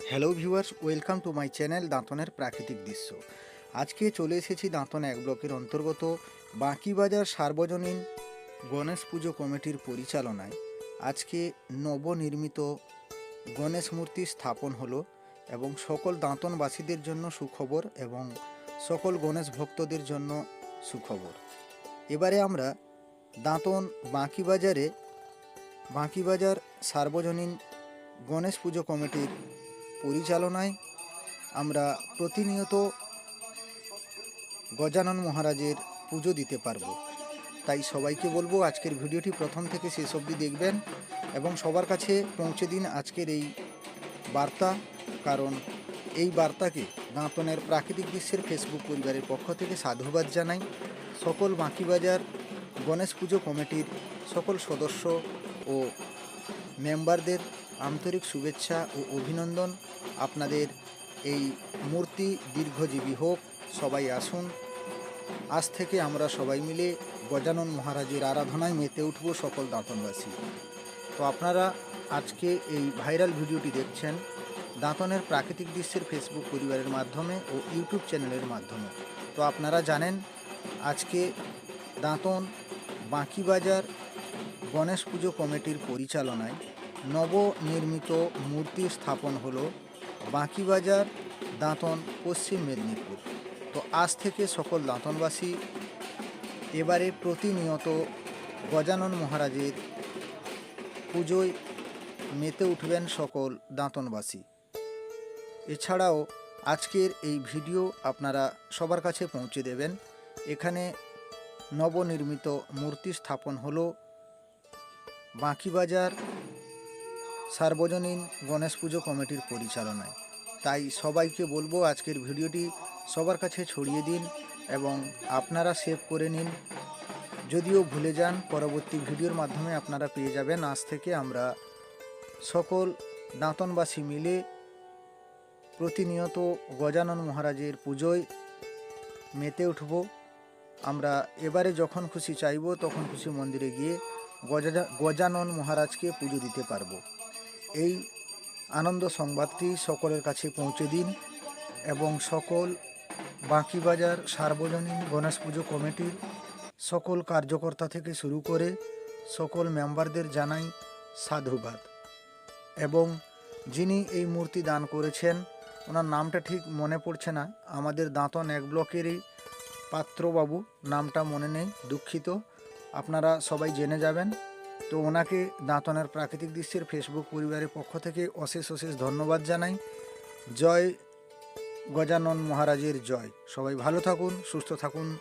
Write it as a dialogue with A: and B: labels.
A: Hello viewers welcome to my channel দাঁতনের প্রাকৃতিক দৃশ্য আজকে চলে এসেছি দাঁতন এক ব্লকের অন্তর্গত বাঁকিবাজার সার্বজনীন গণেশ পুজো কমিটির পরিচালনায় আজকে নবনির্মিত গণেশ মূর্তি স্থাপন হলো এবং সকল দাঁতনবাসীদের জন্য সুখবর এবং সকল গণেশ ভক্তদের জন্য সুখবর। এবারে আমরা দাঁতন বাঁকিবাজারে, বাঁকিবাজার সার্বজনীন গণেশ পুজো কমিটির পরিচালনায় আমরা প্রতিনিয়ত গজানন মহারাজের পুজো দিতে পারব। তাই সবাইকে বলব আজকের ভিডিওটি প্রথম থেকে শেষ অবধি দেখবেন এবং সবার কাছে পৌঁছে দিন আজকের এই বার্তা। কারণ এই বার্তাকে দাঁতনের প্রাকৃতিক দৃশ্যের ফেসবুক পরিবারের পক্ষ থেকে সাধুবাদ জানাই। সকল বাঁকিবাজার গণেশ পুজো কমিটির সকল সদস্য ও মেম্বারদের আন্তরিক শুভেচ্ছা ও অভিনন্দন। আপনাদের এই মূর্তি দীর্ঘজীবী হোক, সবাই আসুন। আজ থেকে আমরা সবাই মিলে গজানন মহারাজের আরাধনায় মেতে উঠব সকল দাঁতনবাসী। তো আপনারা আজকে এই ভাইরাল ভিডিওটি দেখছেন দাঁতনের প্রাকৃতিক দৃশ্যের ফেসবুক পরিবারের মাধ্যমে ও ইউটিউব চ্যানেলের মাধ্যমে। তো আপনারা জানেন, আজকে দাঁতন বাঁকিবাজার গণেশ পুজো কমিটির পরিচালনায় নবনির্মিত মূর্তি স্থাপন হলো বাঁকিবাজার, দাঁতন, পশ্চিম মেদিনীপুর। তো আজ থেকে সকল দাঁতনবাসী এবারে প্রতিনিয়ত গজানন মহারাজের পুজোয় মেতে উঠবেন সকল দাঁতনবাসী। এছাড়াও আজকের এই ভিডিও আপনারা সবার কাছে পৌঁছে দেবেন। এখানে নবনির্মিত মূর্তি স্থাপন হলো বাঁকিবাজার সার্বজনীন গণেশ পুজো কমিটির পরিচালনায়। তাই সবাইকে বলব আজকের ভিডিওটি সবার কাছে ছড়িয়ে দিন এবং আপনারা সেভ করে নিন। যদিও ভুলে যান, পরবর্তী ভিডিওর মাধ্যমে আপনারা পেয়ে যাবেন। আজ থেকে আমরা সকল দাঁতনবাসী মিলে প্রতিনিয়ত গজানন মহারাজের পুজোয় মেতে উঠব। আমরা এবারে যখন খুশি চাইব, তখন খুশি মন্দিরে গিয়ে গজা, গজানন মহারাজকে পুজো দিতে পারব। এই আনন্দ সংবাদটি সকলের কাছে পৌঁছে দিন এবং সকল বাঁকিবাজার সার্বজনীন গণেশ পুজো কমিটির সকল কার্যকর্তা থেকে শুরু করে সকল মেম্বারদের জানাই সাধুবাদ। এবং যিনি এই মূর্তি দান করেছেন, ওনার নামটা ঠিক মনে পড়ছে না। আমাদের দাঁতন এক ব্লকেরই পাত্রবাবু, নামটা মনে নেই, দুঃখিত। আপনারা সবাই জেনে যাবেন। তো ওনাকে দাঁতনার প্রাকৃতিক দৃশ্যের ফেসবুক পরিবারের পক্ষ থেকে অশেষ অশেষ ধন্যবাদ জানাই। জয় গজানন মহারাজের জয়। সবাই ভালো থাকুন, সুস্থ থাকুন।